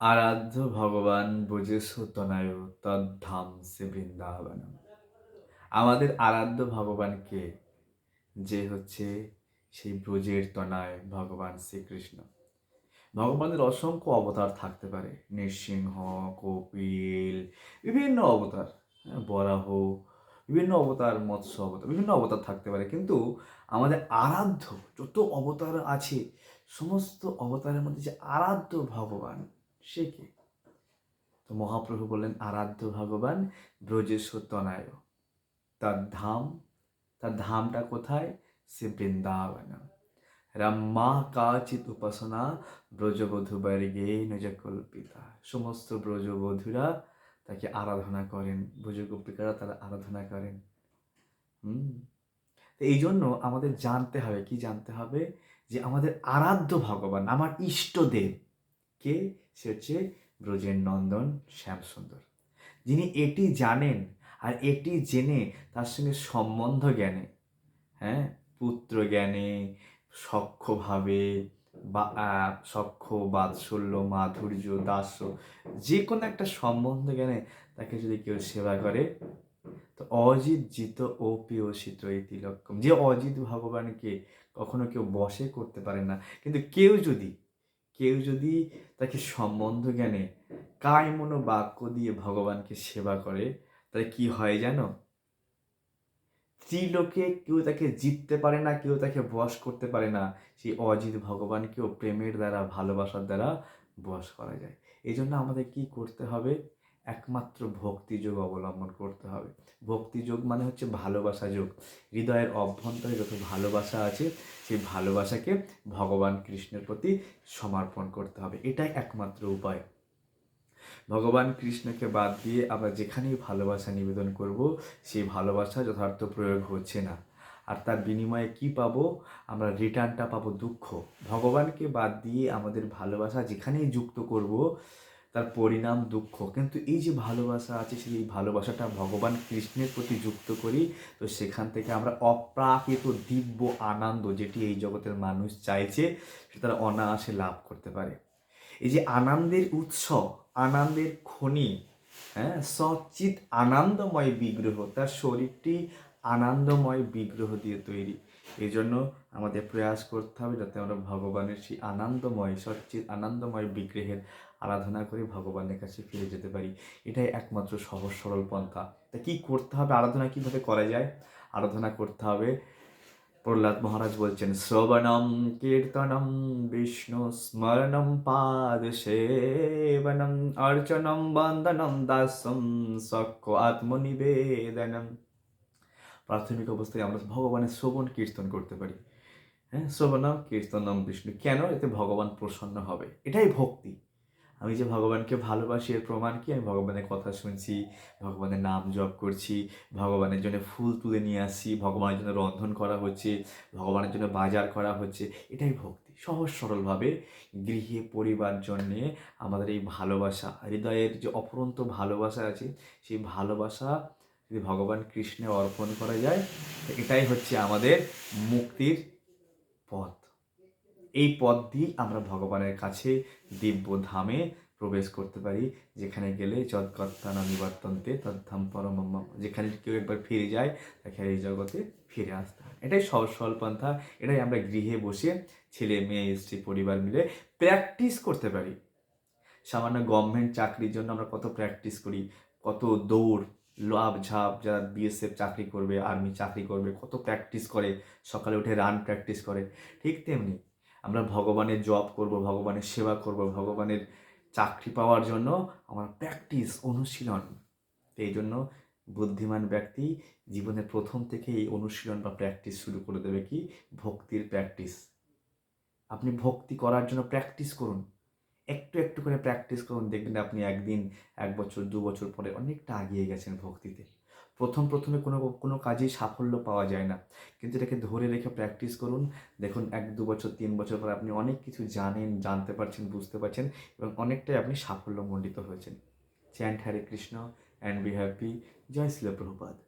আরাধ্য ভগবান বুঝে সুতনায় তদ্ধাম সে বৃন্দাবন আমাদের আরাধ্য ভগবানকে যে হচ্ছে সেই ব্রজের তনায় ভগবান শ্রীকৃষ্ণ। ভগবানের অসংখ্য অবতার থাকতে পারে নৃসিংহ কপিল বিভিন্ন অবতার হ্যাঁ, বরাহ বিভিন্ন অবতার মৎস্য অবতার বিভিন্ন অবতার থাকতে পারে। কিন্তু আমাদের আরাধ্য যত অবতার আছে সমস্ত অবতারের মধ্যে যে আরাধ্য ভগবান সে কে? তো মহাপ্রভু বললেন, আরাধ্য ভগবান ব্রজেশ্বর তনায় তার ধাম, তার ধামটা কোথায়? সে বৃন্দাবন। রাম্মা কাচিত উপাসনা ব্রজবধূ বর্গে নজ কল্পিতা সমস্ত ব্রজবধূরা তাকে আরাধনা করেন। ব্রজগোপিকারা তারা আরাধনা করেন। হুম? তো এই জন্য আমাদের জানতে হবে, কি জানতে হবে? যে আমাদের আরাধ্য ভগবান, আমার ইষ্টদেব কে? সে হচ্ছে ব্রজের নন্দন শ্যামসুন্দর। যিনি এটি জানেন আর এটি জেনে তার সঙ্গে সম্বন্ধ জ্ঞানে হ্যাঁ? পুত্র জ্ঞানে সক্ষভাবে বা সক্ষ বাৎসল্য, মাধুর্য দাস্য যে কোনো একটা সম্বন্ধ জ্ঞানে তাকে যদি কেউ সেবা করে, তো অজিত জিত ও পিয়সিত এই তিলক্কম যে অজিত ভগবানকে কখনো কেউ বসে করতে পারে না। কিন্তু কেউ যদি কেউ যদি তাকে সম্বন্ধ জ্ঞানে কায় মনো বাক্য দিয়ে ভগবানকে সেবা করে, তাহলে কি হয় জানো? ত্রিলোকে কেউ তাকে জিততে পারে না, কেউ তাকে বশ করতে পারে না। সেই অজিত ভগবানকেও প্রেমের দ্বারা, ভালোবাসার দ্বারা বশ করা যায়। এই জন্য আমাদের কি করতে হবে? একমাত্র ভক্তিযোগ অবলম্বন করতে হবে। ভক্তিযোগ মানে হচ্ছে ভালোবাসা যোগ। হৃদয়ের অভ্যন্তরে যত ভালোবাসা আছে, সেই ভালোবাসাকে ভগবান কৃষ্ণের প্রতি সমর্পণ করতে হবে। এটাই একমাত্র উপায়। ভগবান কৃষ্ণকে বাদ দিয়ে আমরা যেখানেই ভালোবাসা নিবেদন করব, সেই ভালোবাসা যথার্থ প্রয়োগ হচ্ছে না। আর তার বিনিময়ে কি পাবো? আমরা রিটার্নটা পাবো দুঃখ। ভগবানকে বাদ দিয়ে আমাদের ভালোবাসা যেখানেই যুক্ত করব তার পরিণাম দুঃখ। কিন্তু এই যে ভালোবাসা আছে, সেই ভালোবাসাটা ভগবান কৃষ্ণের প্রতি যুক্ত করি, তো সেখান থেকে আমরা অপ্রাকৃত দিব্য আনন্দ যেটি এই জগতের মানুষ চাইছে, সেটা তারা অনায়াসে লাভ করতে পারে। এই যে আনন্দের উৎস, আনন্দের খনি হ্যাঁ সচিত আনন্দময় বিগ্রহ, তার শরীরটি আনন্দময় বিগ্রহ দিয়ে তৈরি। এই জন্য আমাদের প্রয়াস করতে হবে যাতে আমরা ভগবানের সেই আনন্দময় সচ্চিত আনন্দময় বিগ্রহের আরাধনা করে ভগবানের কাছে ফিরে যেতে পারি। এটাই একমাত্র সহজ, সরল পন্থা। তা কী করতে হবে? আরাধনা কীভাবে করা যায়? আরাধনা করতে হবে। প্রহ্লাদ মহারাজ বলছেন, শ্রবণম, কীর্তনম, বিষ্ণু স্মরণম, পাদ সেবনম, অর্চনম, বন্দনম, দাসম, সক্ষ আত্মনিবেদনম। প্রাথমিক অবস্থায় আমরা ভগবানের শ্রবণ কীর্তন করতে পারি। হ্যাঁ শ্রবণম, কীর্তনম, বিষ্ণু। কেন এতে ভগবান প্রসন্ন হবে? এটাই ভক্তি। আমি যে ভগবানকে ভালোবাসি, এর প্রমাণ কি? আমি ভগবানের কথা শুনছি, ভগবানের নাম জপ করছি, ভগবানের জন্য ফুল তুলে নিয়ে আসছি, ভগবানের জন্য রন্ধন করা হচ্ছে, ভগবানের জন্য বাজার করা হচ্ছে। এটাই ভক্তি। সহজ সরলভাবে গৃহে পরিবার জন্যে আমাদের এই ভালোবাসা, হৃদয়ের যে অপরন্ত ভালোবাসা আছে, সেই ভালোবাসা যদি ভগবান কৃষ্ণে অর্পণ করা যায় এটাই হচ্ছে আমাদের মুক্তির পথ। এই পথ দিয়েই আমরা ভগবানের কাছে দিব্য ধামে প্রবেশ করতে পারি। যেখানে গেলে যৎকর্তা না নিবর্তন্তে তদ্ধাম পরম যেখানে কেউ একবার ফিরে যায়, তাকে এই জগতে ফিরে আসতে হয় এটাই সহজ সরল পন্থা এটাই আমরা গৃহে বসে ছেলে, মেয়ে, স্ত্রী, পরিবার মিলে প্র্যাকটিস করতে পারি। সামান্য গভর্নমেন্ট চাকরির জন্য আমরা কত প্র্যাকটিস করি, কত দৌড় লাভ ঝাপ, যারা বিএসএফ চাকরি করবে আর্মি চাকরি করবে, কত প্র্যাকটিস করে, সকালে উঠে রান প্র্যাকটিস করে। ঠিক তেমনি আমরা ভগবানের জব করব, ভগবানের সেবা করব, ভগবানের চাকরি পাওয়ার জন্য আমার প্র্যাকটিস অনুশীলন। এই জন্য বুদ্ধিমান ব্যক্তি জীবনের প্রথম থেকে এই অনুশীলন বা প্র্যাকটিস শুরু করে দেবে কি? ভক্তির প্র্যাকটিস আপনি ভক্তি করার জন্য প্র্যাকটিস করুন। একটু একটু করে প্র্যাকটিস করুন। দেখবেন আপনি একদিন, এক বছর, দু বছর পরে অনেকটা আগিয়ে গেছেন ভক্তিতে। প্রথম, প্রথমে কোনো কোনো কাজেই সাফল্য পাওয়া যায় না। কিন্তু এটাকে ধরে রেখে প্র্যাকটিস করুন। দেখুন, এক, দু বছর, তিন বছর পরে আপনি অনেক কিছু জানেন, জানতে পারছেন, বুঝতে পারছেন এবং অনেকটাই আপনি সাফল্যমণ্ডিত হয়েছেন। Chant Hare Krishna and be happy জয় শিল প্রভুপাদ।